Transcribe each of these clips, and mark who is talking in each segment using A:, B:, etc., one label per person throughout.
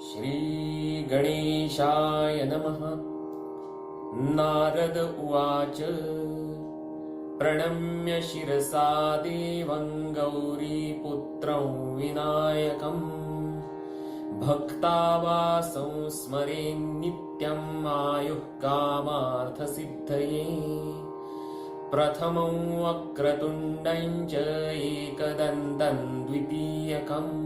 A: श्रीगणेशाय नमः। नारद उवाच। प्रणम्य शिरसा देवं गौरीपुत्रं विनायकम्। भक्तावासं स्मरेन्नित्यम् आयुः कामार्थसिद्धये। प्रथमं वक्रतुण्डं च एकदन्तं द्वितीयकम्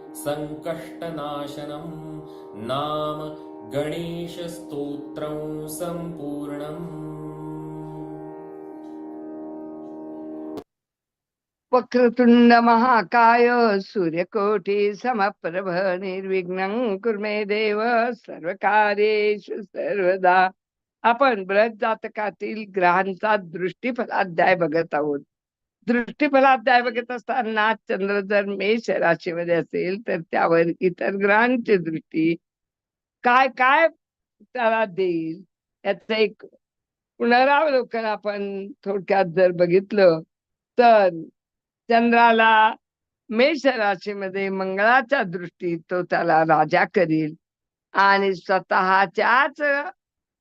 A: सङ्कष्टनाशनं नाम गणेशस्तोत्रं सम्पूर्णम्।
B: वक्रतुंड महाकाय सूर्यकोटी समप्रभ निर्विघ्नं कुर्मे देव सर्व कार्येषु सर्वदा। आपण ब्रज जातकातील ग्रहांचा दृष्टीफलाध्याय बघत आहोत। दृष्टीफलाध्याय बघत असताना चंद्र जर मेष राशीमध्ये असेल तर त्यावर इतर ग्रहांची दृष्टी काय काय त्याला देईल? याचं एक पुनरावलोकन आपण थोडक्यात जर बघितलं तर चंद्राला मेष राशीमध्ये मंगळाच्या दृष्टीत तो त्याला राजा करील आणि स्वतःच्याच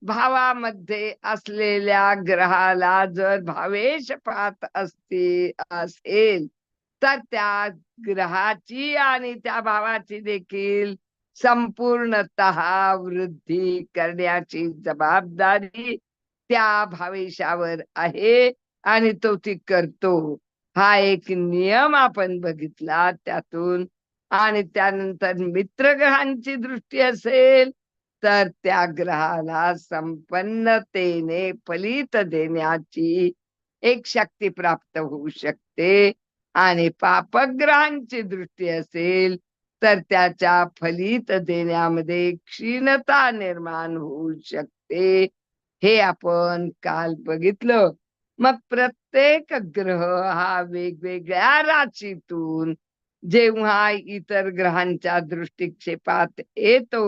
B: भावामध्ये असलेल्या ग्रहाला जर भावेश पाहत असते असेल तर त्या ग्रहाची आणि त्या भावाची देखील संपूर्णत वृद्धी करण्याची जबाबदारी त्या भावेशावर आहे आणि तो ती करतो. हा एक नियम आपण बघितला त्यातून आणि त्यानंतर मित्रग्रहांची दृष्टी असेल तर त्या ग्रहाला संपन्नतेने फलित देण्याची एक शक्ती प्राप्त होऊ शकते. आणि पापग्रहांची दृष्टी असेल तर त्याच्या फलित देण्यामध्ये क्षीणता निर्माण होऊ शकते. हे आपण काल बघितलं. मग प्रत्येक ग्रह हा वेगवेगळ्या राशीतून जेव्हा इतर ग्रहांच्या दृष्टिक्षेपात येतो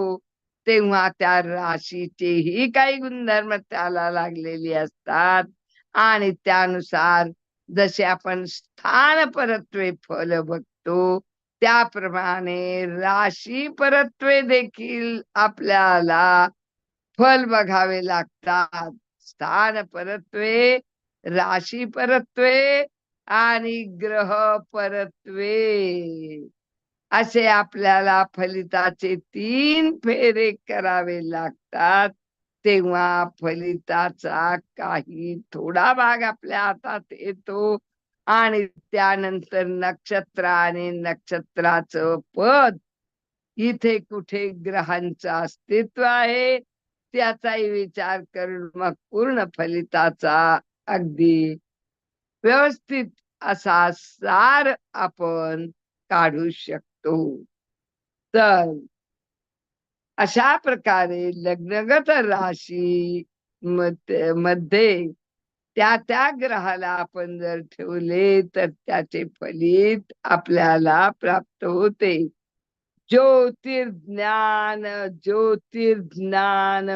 B: तेव्हा त्या राशीचेही काही गुणधर्म त्याला लागलेली असतात. आणि त्यानुसार जसे आपण स्थान परत्वे फल बघतो त्याप्रमाणे राशी परत्वे देखील आपल्याला फल बघावे लागतात. स्थान परत्वे राशी परत्वे आणि ग्रह परत्वे. असे आपल्याला फलिताचे तीन फेरे करावे लागतात. तेव्हा फलिताचा काही थोडा भाग आपल्या हातात येतो. आणि त्यानंतर नक्षत्र आणि नक्षत्राचं पद इथे कुठे ग्रहांचं अस्तित्व आहे त्याचाही विचार करून मग पूर्ण फलिताचा अगदी व्यवस्थित असा सार आपण काढू शकतो. तर अशा प्रकारे लग्नगत राशी मध्ये त्या त्या ग्रहाला आपण जर ठेवले तर त्याचे फलित आपल्याला प्राप्त होते. ज्योतिर्ज्ञान ज्योतिर्ज्ञान.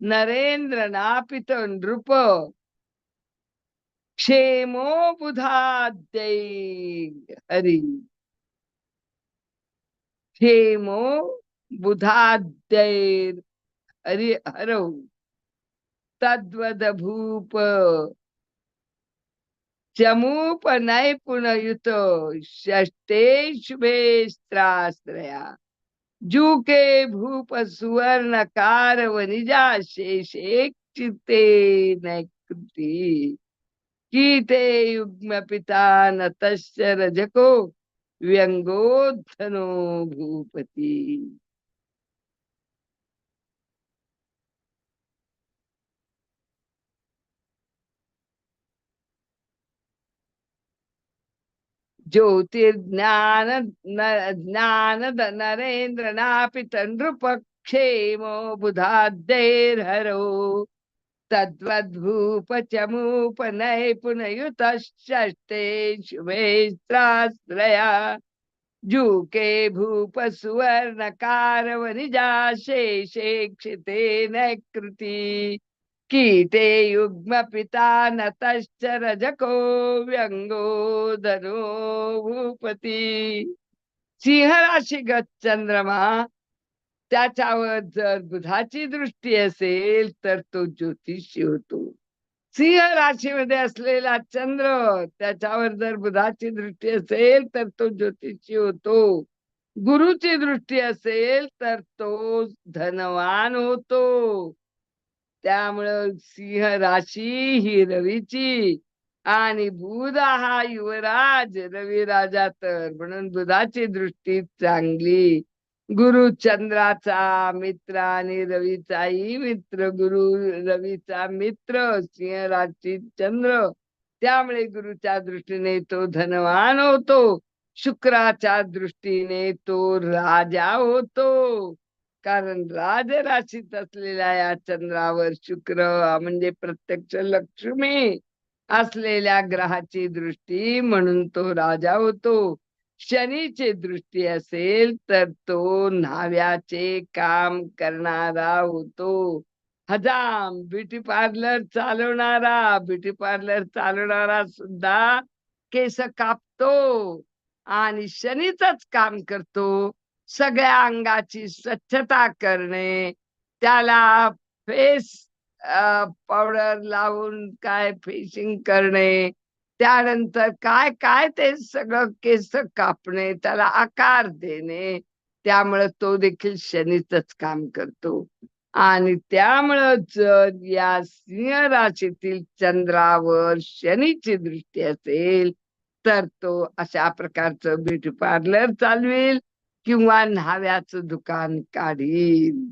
B: नरेंद्र नापित नृप. क्षेमो बुधाद्यै हरी. क्षेमो बुधाद्यैर हरि हरौ। तद्वद भूप चमूप नैपुणयुत षष्टे शुभे जूके भूप सुवर्ण कार वनिजा शेषे चित्ते नैकृती। कीते युग्म पिता नतश्च रजको। व्यंगोधनो भूपती। ज्योतिर्ज्ञान ज्ञान नरेंद्र नापि नृपक्षेमो बुधाद्यैर्हरो। तद्वद्भूप चमूप नैपुनयुत षष्टे शुभेस्त्राश्रया जूके भूप सुवर्ण कारवनिजा शेषे क्षिते न कृती। कीटे युग्म पिता नतश्च रजको व्यंगो धनो भूपती। सिंह राशीगत चंद्रमा त्याच्यावर जर बुधाची दृष्टी असेल तर तो ज्योतिषी होतो. सिंह राशीमध्ये असलेला चंद्र त्याच्यावर जर बुधाची दृष्टी असेल तर तो ज्योतिषी होतो. गुरुची दृष्टी असेल तर तो धनवान होतो. त्यामुळं सिंह राशी ही रवीची आणि बुध हा युवराज रवी राजा तर म्हणून बुधाची दृष्टी चांगली. गुरु चंद्राचा मित्र आणि रवीचाही मित्र गुरु रवीचा मित्र सिंहराची चंद्र त्यामुळे गुरुच्या दृष्टीने तो धनवान होतो शुक्राच्या दृष्टीने तो राजा होतो कारण राज राशीत असलेल्या या चंद्रावर शुक्र म्हणजे प्रत्यक्ष लक्ष्मी असलेल्या ग्रहाची दृष्टी म्हणून तो राजा होतो शनीची दृष्टी असेल तर तो न्हाव्याचे काम करणारा होतो. हजाम ब्युटी पार्लर चालवणारा ब्युटी पार्लर चालवणारा सुद्धा केस कापतो आणि शनीच काम करतो. सगळ्या अंगाची स्वच्छता करणे त्याला फेस पावडर लावून काय फेशिंग करणे त्यानंतर काय काय ते सगळं केस कापणे त्याला आकार देणे त्यामुळं तो देखील शनीच काम करतो. आणि त्यामुळं जर या सिंह राशीतील चंद्रावर शनीची दृष्टी असेल तर तो अशा प्रकारचं ब्युटी पार्लर चालवेल किंवा न्हाव्याचं दुकान काढील.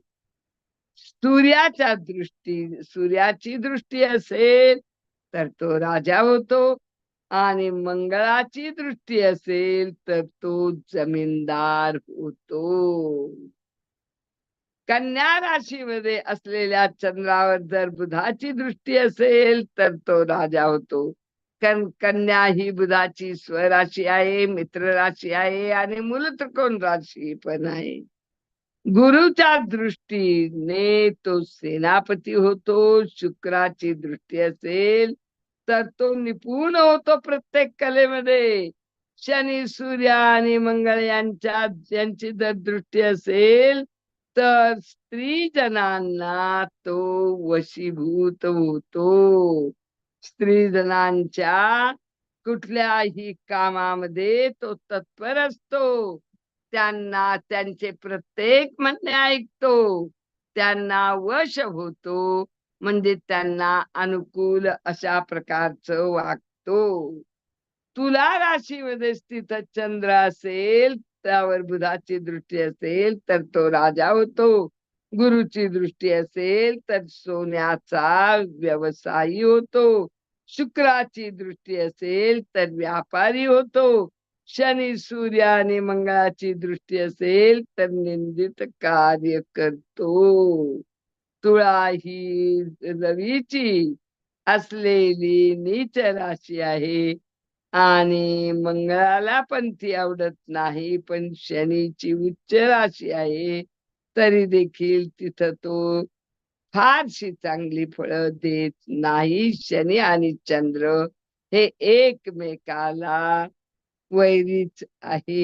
B: सूर्याच्या दृष्टी सूर्याची दृष्टी असेल तर तो राजा होतो. आणि मंगळाची दृष्टी असेल तर तो जमीनदार होतो. कन्या राशीमध्ये असलेल्या चंद्रावर जर बुधाची दृष्टी असेल तर तो राजा होतो. कारण कन्या ही बुधाची स्वराशी आहे मित्र राशी आहे आणि मूलत्रिकोण राशी पण आहे. गुरुच्या दृष्टीने तो सेनापती होतो शुक्राची दृष्टी असेल तर तो निपुण होतो प्रत्येक कलेमध्ये. शनी सूर्य आणि मंगळ यांच्या यांची जर दृष्टी असेल तर स्त्री जनांना तो वशीभूत होतो. स्त्री जनांच्या कुठल्याही कामामध्ये तो तत्पर असतो. त्यांना त्यांचे प्रत्येक म्हणणे ऐकतो. त्यांना वश होतो. म्हणजे त्यांना अनुकूल अशा प्रकारचं वागतो. तुला राशीमध्ये स्थित चंद्र असेल त्यावर बुधाची दृष्टी असेल तर तो राजा होतो. गुरुची दृष्टी असेल तर सोन्याचा व्यवसायी होतो. शुक्राची दृष्टी असेल तर व्यापारी होतो. शनी सूर्य आणि मंगळाची दृष्टी असेल तर निंदित कार्य करतो. तुळा ही रवीची असलेली नीच राशी आहे. आणि मंगळाला पण ती आवडत नाही पण शनीची उच्च राशी आहे. तरी देखील तिथं तो फारशी चांगली फळं देत नाही. शनी आणि चंद्र हे एकमेकाला वैरीच आहे.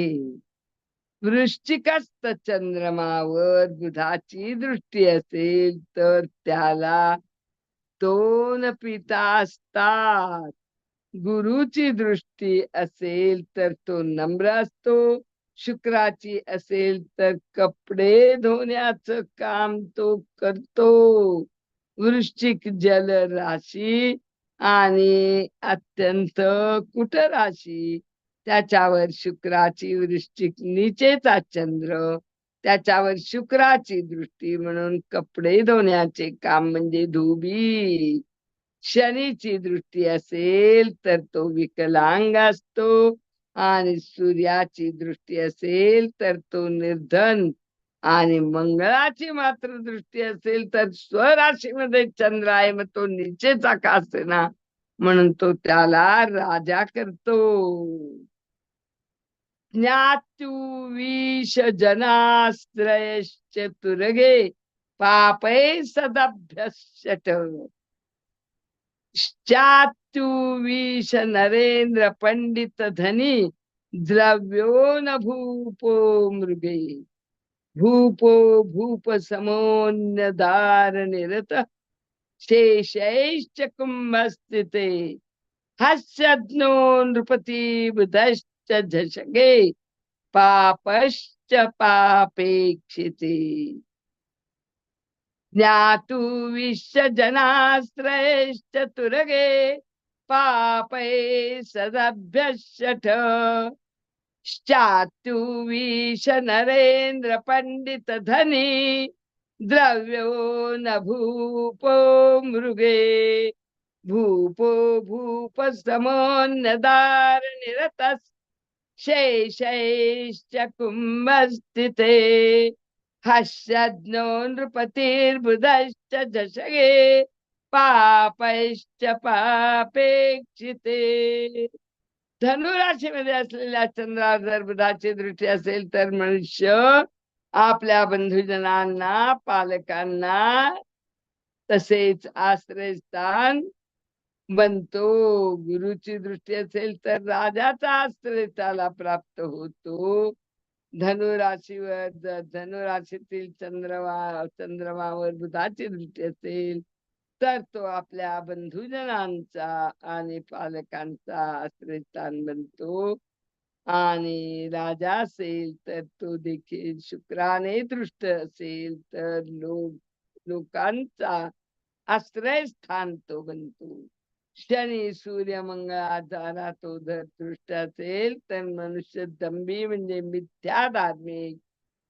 B: वृश्चिकस्त चंद्रमावर बुधाची दृष्टी असेल तर त्याला दोन पिता असतात. गुरुची दृष्टी असेल तर तो नम्र असतो. शुक्राची असेल तर कपडे धुण्याचं काम तो करतो. वृश्चिक जल राशी आणि अत्यंत कुट राशी त्याच्यावर शुक्राची वृश्चिक निचेचा चंद्र. त्याच्यावर शुक्राची दृष्टी म्हणून कपडे धुण्याचे काम म्हणजे धुबी. शनीची दृष्टी असेल तर तो विकलांग असतो आणि सूर्याची दृष्टी असेल तर तो निर्धन. आणि मंगळाची मात्र दृष्टी असेल तर स्वराशीमध्ये चंद्र आहे मग तो निचेचा का असेना म्हणून तो त्याला राजा करतो. ज्ञातुविष जनाश्रयश्च तुरगे पापै सदभ्यश्चट चात्युविष नरेंद्र पंडित धनी द्रव्यो न भूपो मृगे। भूपो भूप समोन्यदार निरत शेषैश्च कुंभस्थिते हस्यज्ञो नृपति बुधश्च झषगे पापश्च पापेक्षिते। ज्ञातु विश्वजनाश्रयश्च तुरगे पापै श्चातु चात्युवीश नरेन्द्र पंडित धनी द्रव्यो न भूपो मृगे। भूपो भूप समोन्नदार निरतस् शेषैश्च कुम्भस्थिते हस्यद्नो नृपतिर्बुधश्च दशगे पापैश्च पापेक्षिते। धनुराशीमध्ये असलेल्या चंद्रावर जर बुधाची दृष्टी असेल तर मनुष्य आपल्या बंधुजनांना पालकांना तसेच आश्रयस्थान बनतो. गुरुची दृष्टी असेल तर राजाचा आश्रय त्याला प्राप्त होतो. धनुराशीवर जर धनुराशीतील चंद्रमा चंद्रमावर बुधाची दृष्टी असेल तर तो आपल्या बंधुजनांचा आणि पालकांचा आश्रयस्थान बनतो. आणि राजा असेल तर तो देखील शुक्राने दृष्ट असेल तर लोक लोकांचा आश्रयस्थान तो बनतो. शनी सूर्य मंगळाचा तो जर दृष्ट असेल तर मनुष्य दंभी म्हणजे मिथ्या धार्मिक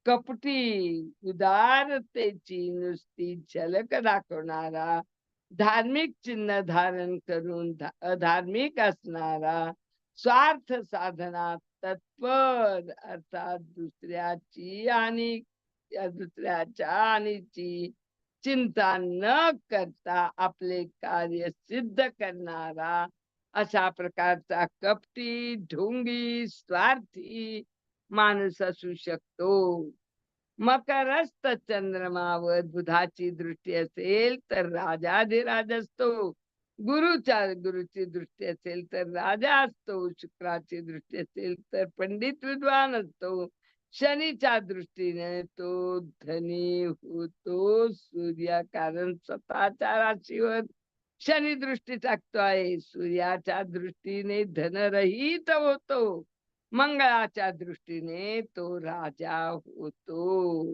B: कपटी उदारतेची नुसती झलक दाखवणारा धार्मिक चिन्ह धारण करून अधार्मिक असणारा स्वार्थ साधना तत्पर अर्थात दुसऱ्याची आणि दुसऱ्याच्या आणीची चिंता न करता आपले कार्य सिद्ध करणारा अशा प्रकारचा कपटी ढोंगी स्वार्थी माणूस असू शकतो. मकरस्थ चंद्रमावर बुधाची दृष्टी असेल तर राजाधिराज असतो. गुरुच्या गुरुची दृष्टी असेल तर राजा असतो. शुक्राची दृष्टी असेल तर पंडित विद्वान असतो. शनीच्या दृष्टीने तो धनी होतो सूर्य कारण स्वतःच्या राशीवर शनी दृष्टी टाकतो आहे. सूर्याच्या दृष्टीने धनरहित होतो. मंगळाच्या दृष्टीने तो राजा होतो.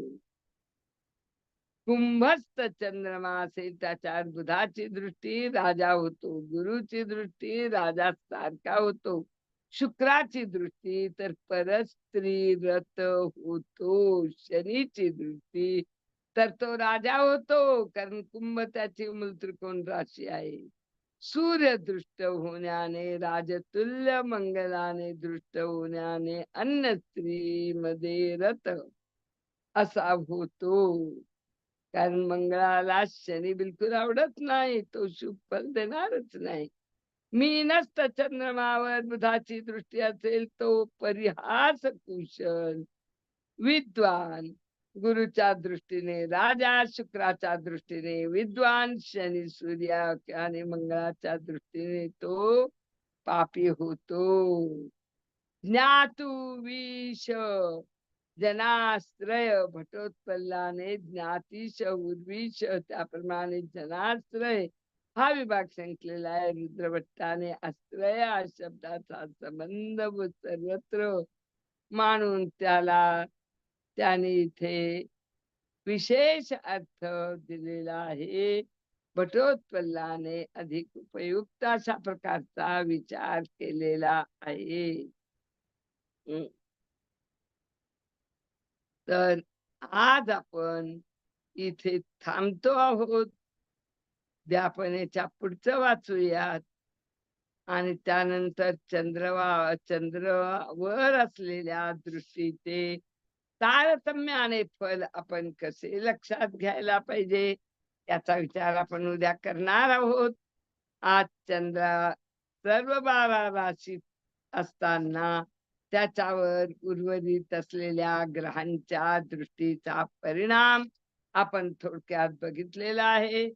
B: कुंभस्थ चंद्रमा असेल त्याच्या बुधाची दृष्टी राजा होतो. गुरुची दृष्टी राजा सारखा होतो. शुक्राची दृष्टी तर परस्त्री रथ होतो शनीची दृष्टी तर तो राजा होतो कारण कुंभ त्याची मूलत्रिकोण राशी आहे. सूर्य दृष्ट होण्याने राजतुल्य मंगलाने दृष्ट होण्याने अन्न स्त्री मध्ये रथ असा होतो. कारण मंगळाला शनी बिलकुल आवडत नाही तो शुभ फल देणारच नाही. मी नसत चंद्रमावर बुधाची दृष्टी असेल तो परिहास कुशल. विद्वान गुरुच्या दृष्टीने राजा शुक्राच्या दृष्टीने विद्वान शनी सूर्य आणि मंगळाच्या दृष्टीने तो पापी होतो. ज्ञातू विष जनाश्रय भटोत्पल्लाने ज्ञातीश उर्विश त्याप्रमाणे जनाश्रय हा विभाग सांगितलेला आहे रुद्रभट्टाने आश्रय या शब्दाचा संबंध सर्वत्र मानून त्याला त्याने इथे विशेष अर्थ दिलेला आहे. भटोत्पल्लाने अधिक उपयुक्त अशा प्रकारचा विचार केलेला आहे. तर आज आपण इथे थांबतो आहोत. उद्या आपण याच्या पुढचं वाचूयात. आणि त्यानंतर चंद्रवा चंद्रावर असलेल्या दृष्टीचे तारतम्याने फल आपण कसे लक्षात घ्यायला पाहिजे याचा विचार आपण उद्या करणार आहोत. आज चंद्र सर्व बारा राशीत असताना त्याच्यावर उर्वरित असलेल्या ग्रहांच्या दृष्टीचा परिणाम आपण थोडक्यात बघितलेला आहे.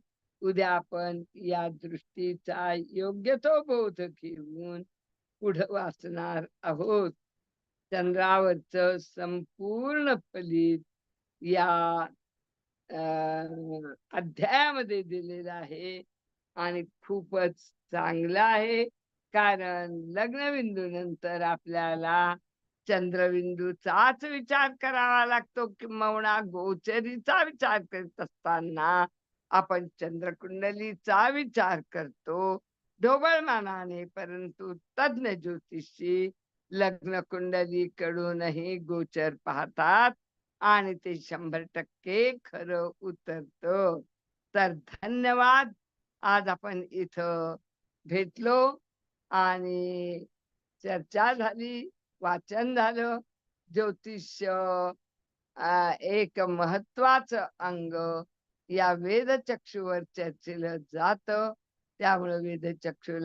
B: उद्या आपण या दृष्टीचा योग्य तो बोध घेऊन पुढं वाचणार आहोत. चंद्रावरच संपूर्ण फलित या अं, अध्यायामध्ये दिलेलं आहे आणि खूपच चांगलं आहे. कारण लग्नबिंदू नंतर आपल्याला चंद्रबिंदूचाच विचार करावा लागतो किंवा गोचरीचा विचार करत असताना आपण चंद्रकुंडलीचा विचार करतो. ढोबळमानाने परंतु तज्ञ ज्योतिषी लग्न कुंडली कडूनही गोचर पाहतात आणि ते शंभर टक्के खरं उतरत. तर धन्यवाद. आज आपण इथं भेटलो आणि चर्चा झाली वाचन झालं. ज्योतिष अं, एक महत्वाचं अंग या वेद चक्षुवर चर्चिलं जात. त्यामुळे वेद चक्षुला